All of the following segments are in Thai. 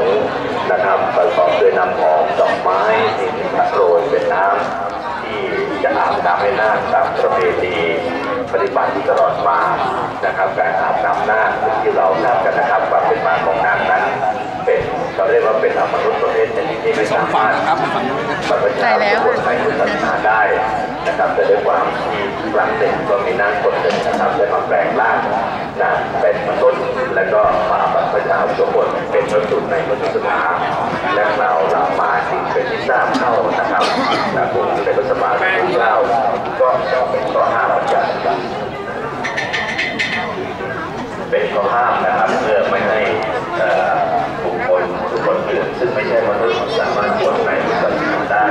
งฆ์นะครับประกอบด้วยน้ำหอมดอกไม้ที่พระโปรยเป็นน้ำที่จะอาบน้ำให้นาคตามประเพณีปฏิบัติตลอดมานะครับการอาบน้ำนาคที่เราทราบกันนะครับว่าเป็นมาของนาคนั้นเป็นเขาเรียกว่าเป็นอมนุษย์ประเภทชนิดที่ไม่สามารถครับบรรพชาคนไทยพุทธศาสนาได้นะครับแต่ด้วยความที่ครั้งหนึ่งก็มีนางคนหนึ่งนะครับได้มาแปลงร่างนะเป็นมนุษย์แล้วก็มาบรรพชาทุกคน เป็นพระสุดในพุทธศาสนาและเราหลังมาที่เป็นที่ทราบเข้านะครับนะผมในพระสมาพระเราก็เป็นข้อห้ามประจักษ์เป็นข้อห้ามนะครับเพื่อไม่ให้เอ่อบุคคลทุกคนอื่นซึ่งไม่ใช่มนุษย์สามารถบวชในพุทธศาสนาได้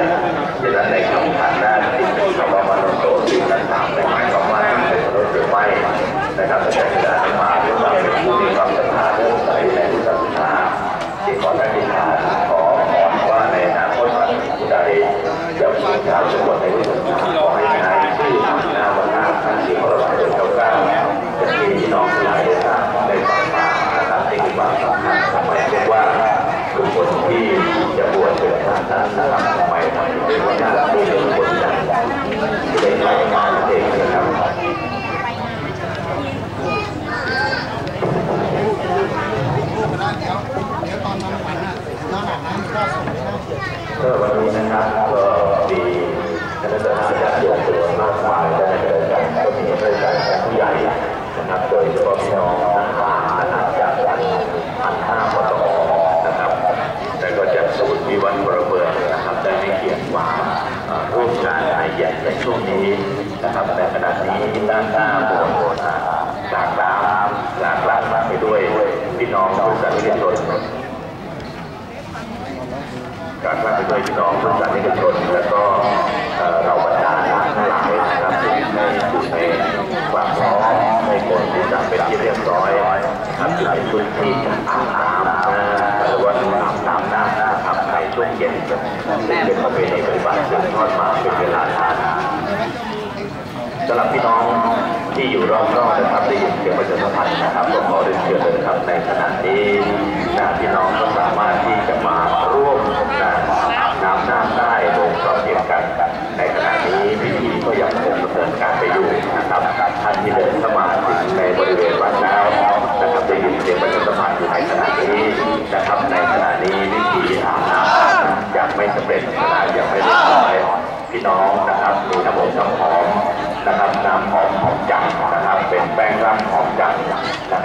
ดังนั้นในคำถามหน้าที่เป็นคำว่ามนุษย์โตสิ่งนั้นถามในหมายความว่าเป็นมนุษย์หรือไม่นะครับแต่ในการมาด้วยความเป็นผู้มีความศรัทธาเลื่อมใสในพุทธศาสนาที่ขออธิษฐานขอพรว่าในอนาคตผู้ใดจะมีชาวทุกคนในพุทธศาสนาขอให้ใช้ชื่อหน้าวันหน้าท่านที่พระบาทสมเด็จพระเจ้าจะมีพี่น้องหลายท่านได้ฟังมานะครับนี่คือความสำคัญทำไมเรียกว่าทุกคนที่จะบวชเป็นพระนั้นนะครับทำไมทำเป็นวันหน้าที่เป็นคนดังที่ได้ใช้งานเองนะครับ ก็วันนี้นะครับก็มีคณะทหารญาติโยมจำนวมากมายได้เดินทางก็มีบริการผู้ใหญ่นะครับโดยเฉพาะพี่น้องทหารนะครับจากวันพันห้าปตอนะครับแล้วก็จากศูนย์วิวัฒน์พลเมืองนะครับได้ให้เกียรติมาเอ่อร่วมงานในใหญ่ในช่วงนี้นะครับในขณะนี้ด้านหน้าโบสถ์หลากหลายหลากหลายมาไปด้วยพี่น้องบริษัทเกชน การรับไปด้ว ยพี่น้องบริษัทเอกชนและก็เราบรรดาทั้งหลายนะครับที่ได้อยู่ในความพร้อมในคนที่จะเป็นที่เรียบร้อยนะครับในพื้นที่อาบน้ำหรือว่าอาบน้ำน้ำนะครับในช่วงเย็นซึ่งเป็นประเพณีปฏิบัติสืบทอดมาเป็นเวลานานสำหรับพี่น้องที่อยู่รอบนอกนะครับได้ยินเสียงประชาสัมพันธ์นะครับก็ขอเรียนเชิญเลยนะครับในขณะนี้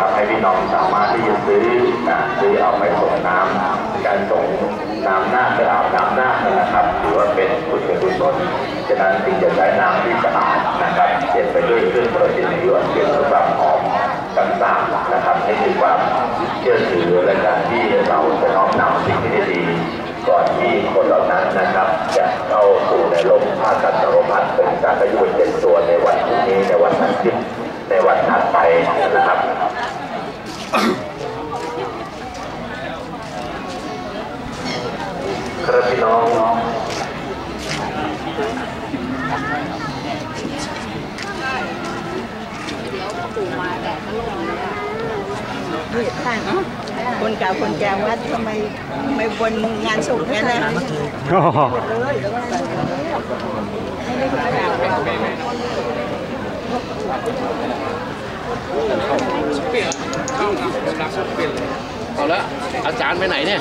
นะครับให้พี่น้องสามารถที่จะซื้อนะซื้อเอาไปส่งน้ำการส่งน้ำหน้าไปอาบน้ำหน้านะครับถือว่าเป็นกุศลกุศลฉะนั้นจึงจะใช้น้ำที่สะอาดนะครับเช็ดไปด้วยเครื่องประดิษฐ์ยวนเป็นความหอมต่างๆนะครับให้มีความเชื่อถือและการที่เราจะน้อมนำสิ่งที่ดีก่อนที่คนเหล่านั้นนะครับ จะเข้าสู่ในโลกภาคกันสารพัดเป็นการประยุกต์เป็นตัวในวันนี้ในวันอาทิตย์ในวันถัดไปนะครับ ครับพี่น้องคนเก่าคนแก่วัดทำไมไม่บนงานศพกันนะเอาละอาจารย์ไปไหนเนี่ย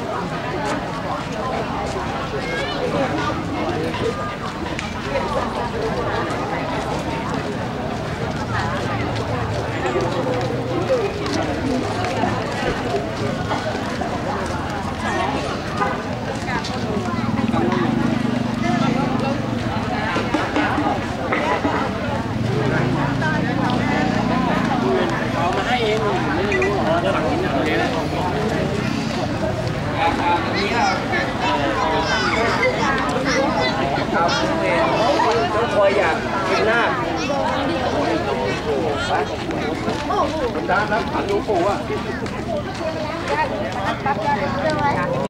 ครับต้องคอยอยากกินหน้าไปตามครับดูปู่อะ